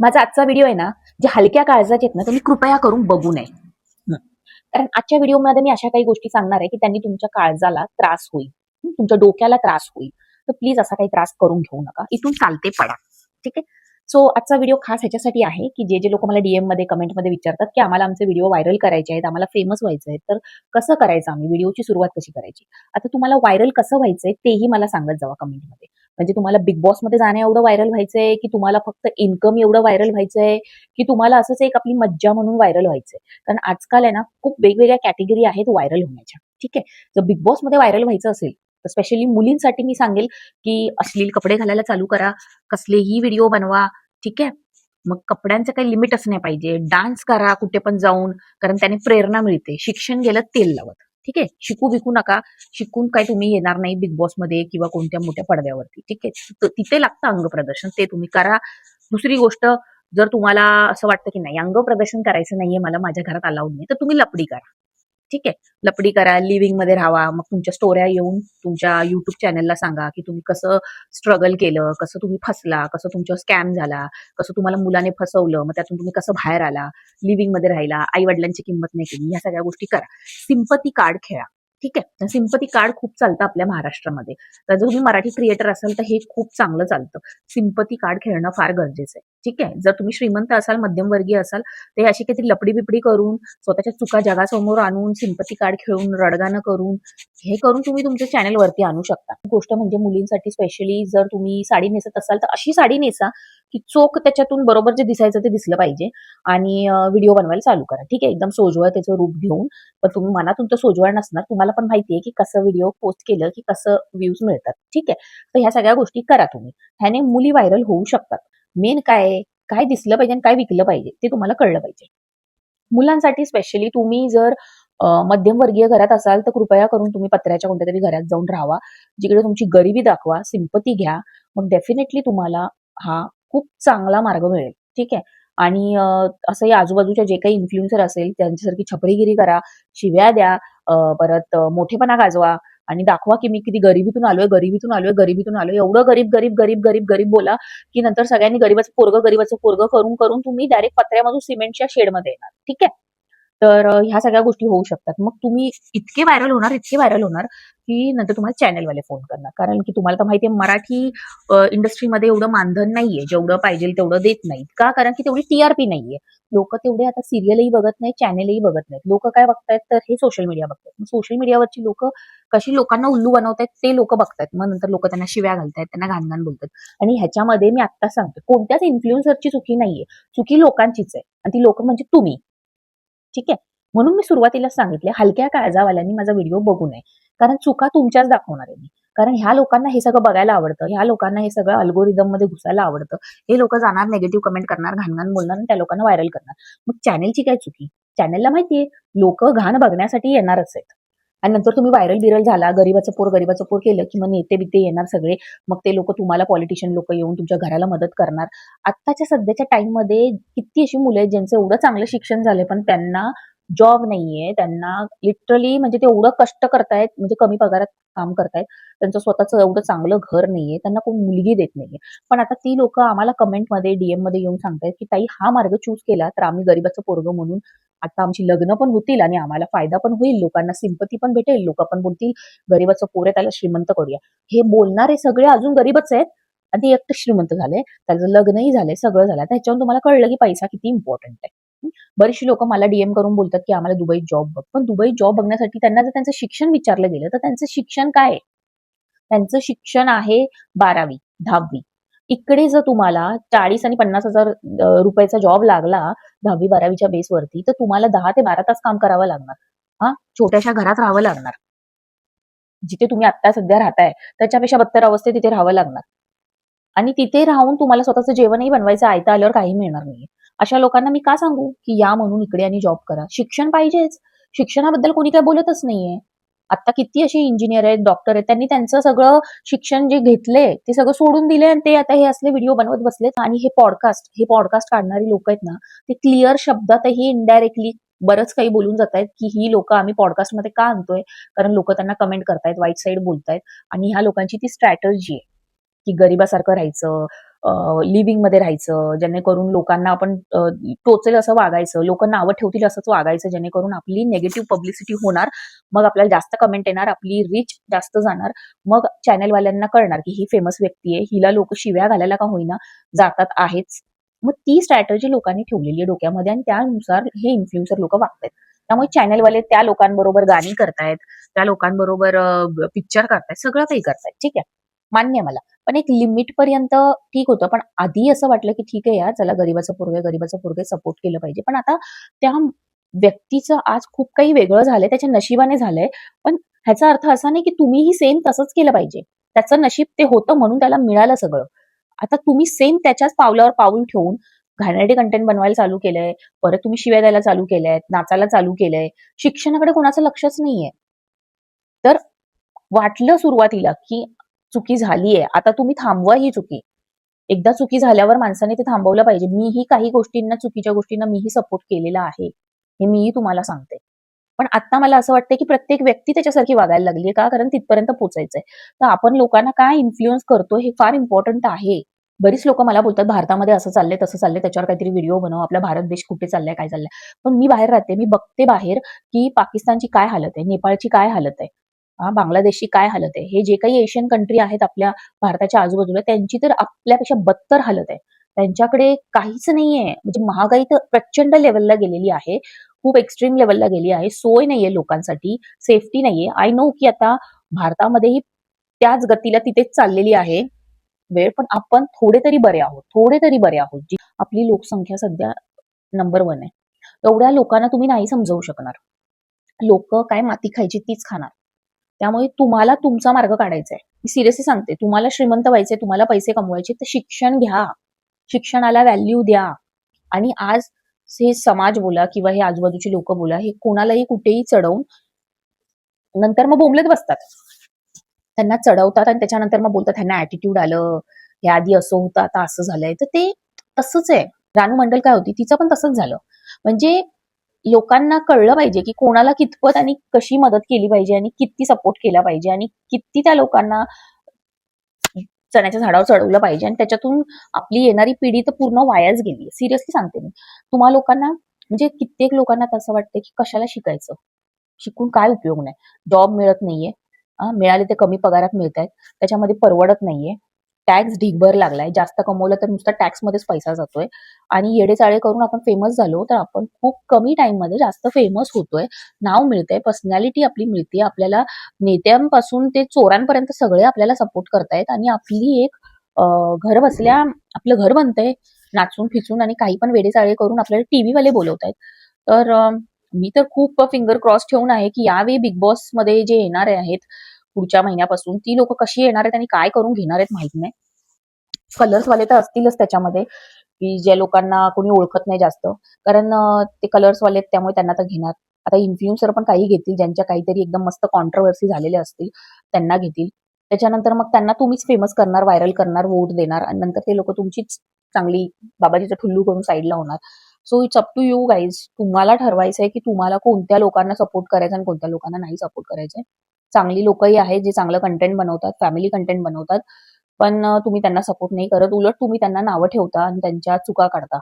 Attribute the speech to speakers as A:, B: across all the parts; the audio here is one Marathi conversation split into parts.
A: माझा आजचा व्हिडिओ आहे ना जे हलक्या काळजाचे आहेत ना त्यांनी कृपया करून बघू नये. कारण आजच्या व्हिडिओमध्ये मी अशा काही गोष्टी सांगणार आहे की त्यांनी तुमच्या काळजाला त्रास होईल. तुमच्या डोक्याला त्रास होईल. तर प्लीज असा काही त्रास करून घेऊ नका. इथून चालते पडा. ठीक आहे? सो आजचा व्हिडिओ खास ह्याच्यासाठी आहे की जे जे लोक मला डीएममध्ये कमेंटमध्ये विचारतात की आम्हाला आमचे व्हिडिओ व्हायरल करायचे आहेत आम्हाला फेमस व्हायचं आहे तर कसं करायचं आम्ही? व्हिडिओची सुरुवात कशी करायची? आता तुम्हाला व्हायरल कसं व्हायचंय तेही मला सांगत जावा कमेंटमध्ये म्हणजे तुम्हाला बिग बॉसमध्ये जाण्या एवढं व्हायरल व्हायचंय की तुम्हाला फक्त इन्कम एवढं व्हायरल व्हायचंय की तुम्हाला असंच एक आपली मज्जा म्हणून व्हायरल व्हायचंय. कारण आजकाल आहे ना खूप वेगवेगळ्या कॅटेगरी आहेत व्हायरल होण्याच्या. ठीक आहे? जर बिग बॉसमध्ये व्हायरल व्हायचं असेल तर स्पेशली मुलींसाठी मी सांगेल की अश्लील कपडे घालायला चालू करा कसलेही व्हिडिओ बनवा ठीक आहे? मग कपड्यांचं काही लिमिटच नाही पाहिजे. डान्स करा कुठे पण जाऊन कारण त्याने प्रेरणा मिळते. शिक्षण गेलं तेल लावत. ठीक आहे? शिकू विकू नका. शिकून काय तुम्ही येणार नाही बिग बॉसमध्ये किंवा कोणत्या मोठ्या पडद्यावरती. ठीक आहे? तिथे लागतं अंग प्रदर्शन. ते तुम्ही करा. दुसरी गोष्ट जर तुम्हाला असं वाटतं की नाही अंग प्रदर्शन करायचं नाहीये मला माझ्या घरात अलाउड नाही तर तुम्ही लपडी करा. ठीक आहे. लपडी करा लिव्हिंगमध्ये राहा. मग तुमच्या स्टोऱ्या येऊन तुमच्या युट्यूब चॅनलला सांगा की तुम्ही कसं स्ट्रगल केलं कसं तुम्ही फसला कसं तुमच्या स्कॅम झाला कसं तुम्हाला मुलाने फसवलं मग त्यातून तुम्ही कसं बाहेर आला लिव्हिंगमध्ये राहिला आई वडिलांची किंमत नाही केली ह्या सगळ्या गोष्टी करा. सिंपती कार्ड खेळा. ठीक आहे. सिंपती कार्ड खूप चालतं आपल्या महाराष्ट्रामध्ये. तर जर तुम्ही मराठी क्रिएटर असाल तर हे खूप चांगलं चालतं. सिंपती कार्ड खेळणं फार गरजेचं आहे. ठीक आहे? जर तुम्ही श्रीमंत असाल मध्यमवर्गीय असाल तर अशी काहीतरी लपडी बिपडी करून स्वतःच्या चुका जगासमोर आणून सिंपती कार्ड खेळून रडगाणं करून हे करून तुम्ही तुमच्या चॅनलवरती आणू शकता. गोष्ट म्हणजे मुलींसाठी स्पेशली जर तुम्ही साडी नेसत असाल तर अशी साडी नेसा की चोख त्याच्यातून बरोबर जे दिसायचं ते दिसलं पाहिजे. आणि व्हिडिओ बनवायला चालू करा. ठीक आहे? एकदम सोजवळ त्याचं रूप घेऊन. पण तुम्ही मनातून तर सोजवळ नसणार. तुम्हाला पण माहिती आहे की कसं व्हिडिओ पोस्ट केलं की कसं व्ह्यूज मिळतात. ठीक आहे? तर ह्या सगळ्या गोष्टी करा तुम्ही. ह्याने मुली व्हायरल होऊ शकतात. मेन काय काय दिसलं पाहिजे आणि काय विकलं पाहिजे ते तुम्हाला कळलं पाहिजे. मुलांसाठी स्पेशली तुम्ही जर मध्यमवर्गीय घरात असाल तर कृपया करून तुम्ही पत्र्याच्या कोणत्या तरी घरात जाऊन राहावा. जिकडे तुमची गरिबी दाखवा सिंपती घ्या. मग डेफिनेटली तुम्हाला हा खूप चांगला मार्ग मिळेल. ठीक आहे? आणि असं या आजूबाजूच्या जे काही इन्फ्लुएन्सर असेल त्यांच्यासारखी छपरीगिरी करा शिव्या द्या परत मोठेपणा गाजवा आणि दाखवा की मी किती गरिबीतून आलोय गरिबीतून आलोय गरिबीतून आलोय. एवढं गरीब गरीब गरीब गरीब गरीब बोला की नंतर सगळ्यांनी गरीबाचं पोरग गरीबाचं पोरग करून करून तुम्ही डायरेक्ट पत्र्यामधून सिमेंटच्या शेडमध्ये येणार. ठीक आहे? तर ह्या सगळ्या गोष्टी होऊ शकतात. मग तुम्ही इतके व्हायरल होणार इतके व्हायरल होणार की नंतर तुम्हाला चॅनलवाले फोन करणार. कारण की तुम्हाला तर माहिती आहे मराठी इंडस्ट्रीमध्ये एवढं मानधन नाहीये. जेवढं पाहिजे तेवढं देत नाहीत. का? कारण की तेवढी टीआरपी नाहीये. लोक तेवढे आता सिरियलही बघत नाहीत चॅनलही बघत नाहीत. लोक काय बघतायत? तर हे सोशल मीडिया बघतायत. सोशल मीडियावरची लोक कशी लोकांना उल्लू बनवतायत ते लोक बघतायत. मग नंतर लोक त्यांना शिव्या घालतायत त्यांना घाणघाण बोलतात. आणि ह्याच्यामध्ये मी आता सांगते कोणत्याच इन्फ्लुएन्सरची चुकी नाहीये. चुकी लोकांचीच आहे. आणि ती लोक म्हणजे तुम्ही. ठीक आहे? म्हणून मी सुरुवातीला सांगितले हलक्या काळजावाल्यांनी माझा व्हिडिओ बघू नये. कारण चुका तुमच्याच दाखवणार आहे मी. कारण ह्या लोकांना हे सगळं बघायला आवडतं ह्या लोकांना हे सगळं अल्गोरिदममध्ये घुसायला आवडतं. हे लोक जाणार नेगेटिव्ह कमेंट करणार घाणघाण बोलणार आणि त्या लोकांना व्हायरल करणार. मग चॅनेलची काय चुकी? चॅनेलला माहितीये लोक घाण बघण्यासाठी येणारच आहेत. आणि नंतर तुम्ही व्हायरल बिरल झाला गरीबाचं पोर गरीबाचं पोर केलं की मग नेते बिते येणार सगळे. मग ते लोक तुम्हाला पॉलिटिशियन लोक येऊन तुमच्या घराला मदत करणार. आत्ताच्या सध्याच्या टाइममध्ये किती अशी मुलं आहेत ज्यांचं एवढं चांगलं शिक्षण झालंय पण त्यांना जॉब नाहीये. त्यांना लिटरली म्हणजे ते एवढं कष्ट करतायत म्हणजे कमी पगारात काम करतायत. त्यांचं स्वतःचं एवढं चांगलं घर नाहीये. त्यांना कोण मुलगी देत नाहीये. पण आता ती लोक आम्हाला कमेंटमध्ये डीएममध्ये येऊन सांगतायत की ताई हा मार्ग चूज केला तर आम्ही गरीबाचं पोरग म्हणून आता आमची लग्न पण होतील आणि आम्हाला फायदा पण होईल. लोकांना सिंपती पण भेटेल. लोक पण बोलतील गरीबाचं पोर आहे त्याला श्रीमंत करूया. हे बोलणारे सगळे अजून गरीबच आहेत. आणि ते एकटं श्रीमंत झाले त्याचं लग्नही झालंय सगळं झालं त्याच्यावर तुम्हाला कळलं की पैसा किती इम्पॉर्टंट आहे. बरीचशी लोक मला डीएम करून बोलतात की आम्हाला दुबईत जॉब बघ. पण दुबईत जॉब बघण्यासाठी त्यांना जर त्यांचं शिक्षण विचारलं गेलं तर त्यांचं शिक्षण काय आहे? त्यांचं शिक्षण आहे बारावी दहावी. इकडे जर तुम्हाला चाळीस आणि पन्नास हजार रुपयाचा जॉब लागला दहावी बारावीच्या बेसवरती तर तुम्हाला दहा ते बारा तास काम करावं लागणार. हा? छोट्याशा घरात राहावं लागणार. जिथे तुम्ही आता सध्या राहताय त्याच्यापेक्षा बत्तर अवस्थेत तिथे राहावं लागणार. आणि तिथे राहून तुम्हाला स्वतःचं जेवणही बनवायचं आयता आल्यावर काही मिळणार नाही अशा लोकांना मी का सांगू? की या म्हणून इकडे आणि जॉब करा. शिक्षण पाहिजेच. शिक्षणाबद्दल कोणी काय बोलतच नाहीये. आता किती असे इंजिनियर आहेत डॉक्टर आहेत त्यांनी त्यांचं सगळं शिक्षण जे घेतले ते सगळं सोडून दिले आणि ते आता हे असले व्हिडिओ बनवत बसलेत आणि हे पॉडकास्ट हे पॉडकास्ट काढणारी लोक आहेत ना ते क्लिअर शब्दातही इनडायरेक्टली बरंच काही बोलून जात आहेत की ही लोक आम्ही पॉडकास्टमध्ये का आणतोय? कारण लोक त्यांना कमेंट करतायत वाईट साईड बोलतायत आणि ह्या लोकांची ती स्ट्रॅटर्जी आहे. की गरिबासारखं राहायचं लिव्हिंगमध्ये राहायचं जेणेकरून लोकांना आपण टोचेल असं वागायचं लोक नावं ठेवतील असंच वागायचं जेणेकरून आपली नेगेटिव्ह पब्लिसिटी होणार मग आपल्याला जास्त कमेंट येणार आपली रीच जास्त जाणार मग चॅनलवाल्यांना कळणार की ही फेमस व्यक्ती आहे हिला लोक शिव्या घालायला का होईना जातात आहेच. मग ती स्ट्रॅटर्जी लोकांनी ठेवलेली आहे डोक्यामध्ये आणि त्यानुसार हे इन्फ्लुएन्सर लोक वागतायत. त्यामुळे चॅनलवाले त्या लोकांबरोबर गाणी करतायत त्या लोकांबरोबर पिक्चर करतायत सगळं काही करतायत ठीक आहे. मान्य आहे मला. पण एक लिमिट पर्यंत ठीक होतं. पण आधी असं वाटलं की ठीक आहे यार चला गरीबाचं पोरगे गरीबाचं पोरगे सपोर्ट केलं पाहिजे. पण आता त्या व्यक्तीचं आज खूप काही वेगळं झालंय त्याच्या नशिबाने झालंय. पण ह्याचा अर्थ असा नाही की तुम्हीही सेम तसंच केलं पाहिजे. त्याचं नशीब ते होतं म्हणून त्याला मिळालं सगळं. आता तुम्ही सेम त्याच्याच पावलावर पाऊल ठेवून घाणेरडे कंटेंट बनवायला चालू केलंय परत तुम्ही शिव्या द्यायला चालू केलंय नाचायला चालू केलंय शिक्षणाकडे कोणाचं लक्षच नाहीये. तर वाटलं सुरुवातीला की चुकी झालीये. आता तुम्ही थांबवा ही चुकी. एकदा चुकी झाल्यावर माणसाने ते थांबवलं पाहिजे. मीही काही गोष्टींना चुकीच्या गोष्टींना मीही सपोर्ट केलेला आहे. हे मीही तुम्हाला सांगते. पण आता मला असं वाटतं की प्रत्येक व्यक्ती त्याच्यासारखी वागायला लागली का? कारण तिथपर्यंत पोचायचंय. तर आपण लोकांना काय इन्फ्लुअन्स करतो हे फार इम्पॉर्टंट आहे. बरीच लोक मला बोलतात भारतामध्ये असं चाललंय तसं चाललंय त्याच्यावर काहीतरी व्हिडिओ बनव आपला भारत देश कुठे चाललाय काय चाललंय? पण मी बाहेर राहते मी बघते बाहेर की पाकिस्तानची काय हालत आहे नेपाळची काय हालत आहे. बांगलादेशची काय हालत आहे? हे जे काही एशियन कंट्री आहेत आपल्या भारताच्या आजूबाजूला त्यांची तर आपल्यापेक्षा बत्तर हालत आहे. त्यांच्याकडे काहीच नाहीये. म्हणजे महागाई तर प्रचंड लेवलला गेलेली आहे. खूप एक्स्ट्रीम लेवलला गेली आहे. सोय नाहीये लोकांसाठी. सेफ्टी नाहीये. आय नो की आता भारतामध्येही त्याच गतीला तिथेच चाललेली आहे. वेळ पण आपण थोडे तरी बरे आहोत. थोडे तरी बरे आहोत. जी आपली लोकसंख्या सध्या नंबर वन आहे. एवढ्या लोकांना तुम्ही नाही समजवू शकणार. लोक काय माती खायची तीच खाणार. त्यामुळे तुम्हाला तुमचा मार्ग काढायचा आहे. मी सिरियसली सांगते तुम्हाला श्रीमंत व्हायचे तुम्हाला पैसे कमवायचे तर शिक्षण घ्या. शिक्षणाला व्हॅल्यू द्या. आणि आज हे समाज बोला किंवा हे आजूबाजूची लोक बोला हे कोणालाही कुठेही चढवून नंतर मग बोंबलत बसतात. त्यांना चढवतात आणि त्याच्यानंतर मग बोलतात ह्यांना ऍटिट्यूड आलं हे आधी असं होतं आता असं झालंय. तर ते तसंच आहे. रानू मंडल काय होती? तिचं पण तसंच झालं. म्हणजे लोकांना कळलं पाहिजे की कोणाला कितपत आणि कशी मदत केली पाहिजे आणि किती सपोर्ट केला पाहिजे आणि किती त्या लोकांना चण्याच्या झाडावर चढवलं पाहिजे. आणि त्याच्यातून आपली येणारी पिढी तर पूर्ण वायाच गेली सिरियसली सांगते मी. तुम्हा लोकांना म्हणजे कित्येक लोकांना तसं वाटतं की कशाला शिकायचं? शिकून काय उपयोग नाही? जॉब मिळत नाहीये. मिळाले ते कमी पगारात मिळत आहेत त्याच्यामध्ये परवडत नाहीये. टॅक्स ढिगभर लागलाय. जास्त कमवलं तर नुसता टॅक्स मध्येच पैसा जातोय. आणि येडेचाळे करून आपण फेमस झालो तर आपण खूप कमी टाइममध्ये जास्त फेमस होतोय. नाव मिळतंय पर्सनॅलिटी आपली मिळते आपल्याला नेत्यांपासून ते चोरांपर्यंत सगळे आपल्याला सपोर्ट करतायत. आणि आपली एक घर बसल्या आपलं घर बनतंय नाचून फिचून आणि काही पण वेडेचाळे करून आपल्याला टीव्ही वाले बोलवतायत. तर मी तर खूप फिंगर क्रॉस ठेवून आहे की यावेळी बिग बॉसमध्ये जे येणारे आहेत पुढच्या महिन्यापासून ती लोक कशी येणार आहेत आणि काय करून घेणार आहेत माहीत नाही. कलर्स वाले तर असतीलच त्याच्यामध्ये की ज्या लोकांना कोणी ओळखत नाही जास्त. कारण ते कलर्स वाले आहेत, त्यामुळे त्यांना तर घेणार. आता इन्फ्लुएन्सर पण काही घेतील ज्यांच्या काहीतरी एकदम मस्त कॉन्ट्रवर्सी झालेले असतील त्यांना घेतील. त्याच्यानंतर मग त्यांना तुम्हीच फेमस करणार व्हायरल करणार वोट देणार. आणि नंतर ते लोक तुमचीच चांगली बाबाजीचं ठुल्लू करून साईडला होणार. So it's up to you guys तुम्हाला ठरवायचं आहे की तुम्हाला कोणत्या लोकांना सपोर्ट करायचं आणि कोणत्या लोकांना नाही सपोर्ट करायचंय. चांगली लोकही आहेत जे चांगलं कंटेंट बनवतात फॅमिली कंटेंट बनवतात. पण तुम्ही त्यांना सपोर्ट नाही करत. उलट तुम्ही त्यांना नावं ठेवता आणि त्यांच्या चुका काढता.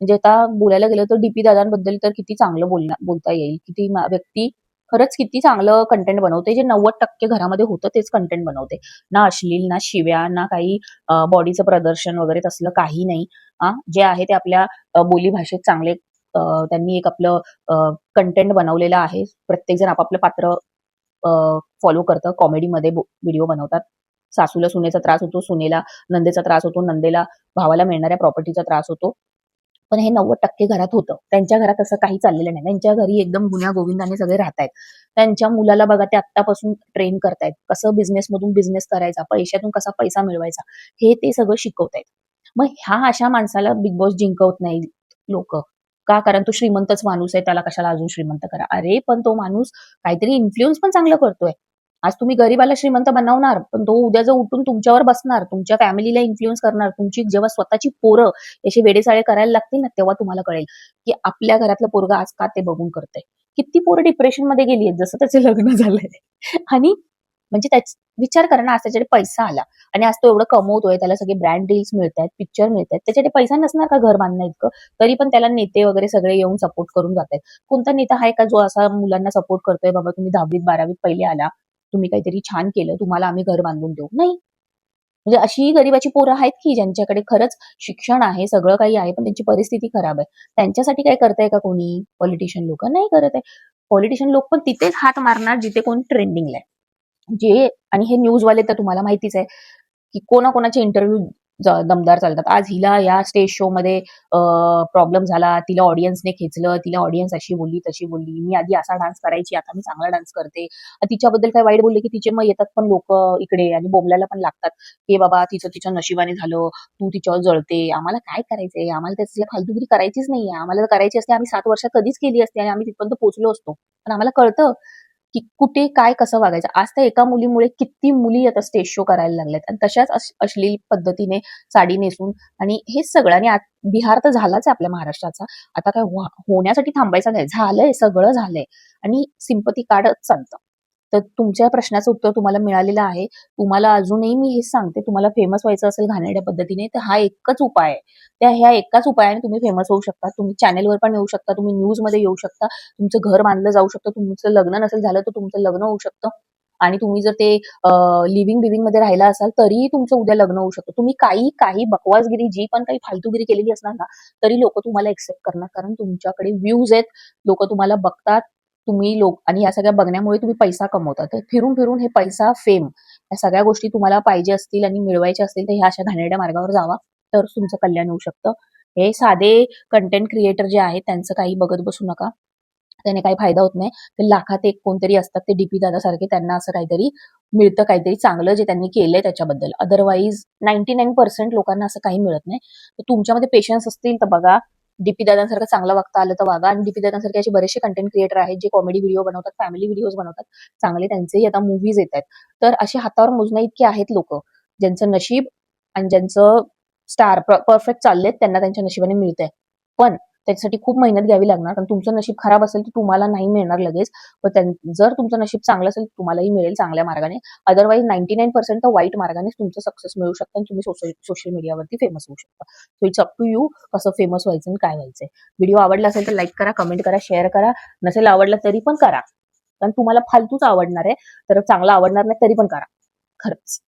A: म्हणजे आता बोलायला गेलं तर डीपी दादांबद्दल तर किती चांगलं बोलणं बोलता येईल. किती व्यक्ती खरंच किती चांगलं कंटेंट बनवते. जे नव्वद टक्के घरामध्ये होतं तेच कंटेंट बनवते. ना अश्लील ना शिव्या ना काही बॉडीचं प्रदर्शन वगैरे तसलं काही नाही. हा जे आहे ते आपल्या बोली भाषेत चांगले त्यांनी एक आपलं कंटेंट बनवलेलं आहे. प्रत्येक जण आपापलं पात्र फॉलो करतं. कॉमेडीमध्ये व्हिडिओ बनवतात. सासूला सुनेचा त्रास होतो सुनेला नंदेचा त्रास होतो नंदेला भावाला मिळणाऱ्या प्रॉपर्टीचा त्रास होतो. पण हे नव्वद टक्के घरात होतं. त्यांच्या घरात असं काही चाललेलं नाही. त्यांच्या घरी एकदम गुन्ह्या गोविंदाने सगळे राहतायत. त्यांच्या मुलाला बघा ते आत्तापासून ट्रेन करतायत. कसं बिझनेसमधून बिझनेस करायचा पैशातून कसा पैसा मिळवायचा हे ते सगळं शिकवतायत. मग ह्या अशा माणसाला बिग बॉस जिंकवत नाही लोक. का? कारण तो श्रीमंतच माणूस आहे त्याला कशाला अजून श्रीमंत करा? अरे पण तो माणूस काहीतरी इन्फ्लुएन्स पण चांगलं करतोय. आज तुम्ही गरीबाला श्रीमंत बनवणार पण तो उद्या जो उठून तुमच्यावर बसणार तुमच्या फॅमिलीला इन्फ्लुएन्स करणार तुमची जेव्हा स्वतःची पोरं याचे वेडेसाळे करायला लागतील ना तेव्हा तुम्हाला कळेल की आपल्या घरातलं पोरग आज का ते बघून करतंय. किती पोरं डिप्रेशनमध्ये गेली आहेत जसं त्याचे लग्न झालंय. आणि म्हणजे त्याच विचार करा ना आज त्याच्याकडे पैसा आला. आणि आज तो एवढं कमवतोय त्याला सगळे ब्रँड डील्स मिळत आहेत पिक्चर मिळत आहेत त्याच्याकडे पैसा नसणार का घर बांधणं इतकं? तरी पण त्याला नेते वगैरे सगळे येऊन सपोर्ट करून जात आहेत कोणता नेता आहे का जो असा मुलांना सपोर्ट करतोय बाबा तुम्ही दहावीत बारावीत पहिले आला तुम्ही काहीतरी छान केलं तुम्हाला आम्ही घर बांधून देऊ? नाही. म्हणजे अशी गरिबाची पोरं आहेत की ज्यांच्याकडे खरंच शिक्षण आहे सगळं काही आहे पण त्यांची परिस्थिती खराब आहे. त्यांच्यासाठी काय करताय का कोणी? पॉलिटिशियन लोक? नाही करत आहे. पॉलिटिशियन लोक पण तिथेच हात मारणार जिथे कोण ट्रेंडिंगला आहे. जे आणि हे न्यूजवाले तर तुम्हाला माहितीच आहे की कोणाकोणाचे इंटरव्ह्यू दमदार चालतात. आज हिला या स्टेज शो मध्ये प्रॉब्लेम झाला. तिला ऑडियन्सने खेचलं. तिला ऑडियन्स अशी बोलली तशी बोलली. मी आधी असा डान्स करायची आता मी चांगला डान्स करते. तिच्याबद्दल काय वाईट बोलले की तिचे मग येतात पण लोक इकडे आणि बोंबलायला पण लागतात. की बाबा तिचं तिच्या नशिबाने झालं. तू तिच्यावर जळते. आम्हाला काय करायचंय? आम्हाला त्याच्या फालतूगिरी करायचीच नाहीये. आम्हाला करायची असते. आम्ही सात वर्षात कधीच केली असते आणि आम्ही तिथपर्यंत पोहोचलो असतो. पण आम्हाला कळतं की कुठे काय कसं वागायचं. आज त्या एका मुलीमुळे किती मुली आता स्टेज शो करायला लागल्यात आणि तशाच अश्लील पद्धतीने साडी नेसून आणि हे सगळं आणि बिहार तर झालाच आहे आपल्या महाराष्ट्राचा. आता काय हो-, होण्यासाठी थांबायचं नाही. झालंय सगळं झालंय. आणि सिंपती कार्डच चालतं. तर तुमच्या प्रश्नाचं उत्तर तुम्हाला मिळालेलं आहे. तुम्हाला अजूनही मी हे सांगते तुम्हाला फेमस व्हायचं असेल घाणेरड्या पद्धतीने तर हा एकच उपाय आहे. त्या ह्या एकाच उपायाने तुम्ही फेमस होऊ शकता. तुम्ही चॅनेलवर पण येऊ शकता तुम्ही न्यूजमध्ये येऊ शकता तुमचं घर बांधलं जाऊ शकतं तुमचं लग्न नसेल झालं तर तुमचं लग्न होऊ शकतं. आणि तुम्ही जर ते लिव्हिंग बिविंगमध्ये राहिला असाल तरीही तुमचं उद्या लग्न होऊ शकतं. तुम्ही काही काही बकवासगिरी जी पण काही फालतूगिरी केलेली असणार ना तरी लोक तुम्हाला एक्सेप्ट करणार. कारण तुमच्याकडे व्ह्यूज आहेत. लोक तुम्हाला बघतात. तुम्ही लोक आणि या सगळ्या बघण्यामुळे तुम्ही पैसा कमवता. तर फिरून फिरून हे पैसा फेम या सगळ्या गोष्टी तुम्हाला पाहिजे असतील आणि मिळवायच्या असतील तर ह्या अशा घाणेरड्या मार्गावर जावा. तर तुमचं कल्याण होऊ शकतं. हे साधे कंटेंट क्रिएटर जे आहेत त्यांचं काही बघत बसू नका. त्याने काही फायदा होत नाही. ते लाखात एक कोणतरी असतात ते डीपी दादासारखे त्यांना असं काहीतरी मिळतं काहीतरी चांगलं जे त्यांनी केलंय त्याच्याबद्दल. अदरवाईज नाईन्टी नाईन पर्सेंट लोकांना असं काही मिळत नाही. तर तुमच्यामध्ये पेशन्स असतील तर बघा. डीपी दादांसारखं चांगलं वागता आलं तर वागा. आणि डीपी दादांसारखे असे बरेचसे कंटेंट क्रिएटर आहेत जे कॉमेडी व्हिडिओ बनवतात फॅमिली व्हिडिओज बनवतात. चांगले त्यांचेही आता मूवीज येत आहेत. तर असे हातावर मोजण्या इतके आहेत लोक ज्यांचं नशीब आणि ज्यांचं स्टार परफेक्ट चाललेत त्यांना त्यांच्या नशिबाने मिळतंय. पण त्याच्यासाठी खूप मेहनत घ्यावी लागणार. कारण तुमचं नशीब खराब असेल तर तुम्हाला नाही मिळणार लगेच. पण जर तुमचं नशीब चांगलं असेल तर तुम्हालाही मिळेल चांगल्या मार्गाने. अदरवाईज नाईन्टी नाईन पर्सेंट तर वाईट मार्गाने तुमचं सक्सेस मिळू शकतं आणि तुम्ही सोशल सोशल मीडियावरती फेमस होऊ शकता. So it's up to you कसं फेमस व्हायचं आणि काय व्हायचंय. व्हिडिओ आवडला असेल तर लाईक करा कमेंट करा शेअर करा. नसेल आवडला तरी पण करा. कारण तुम्हाला फालतूच आवडणार आहे. तर चांगला आवडणार नाही तरी पण करा. खरंच.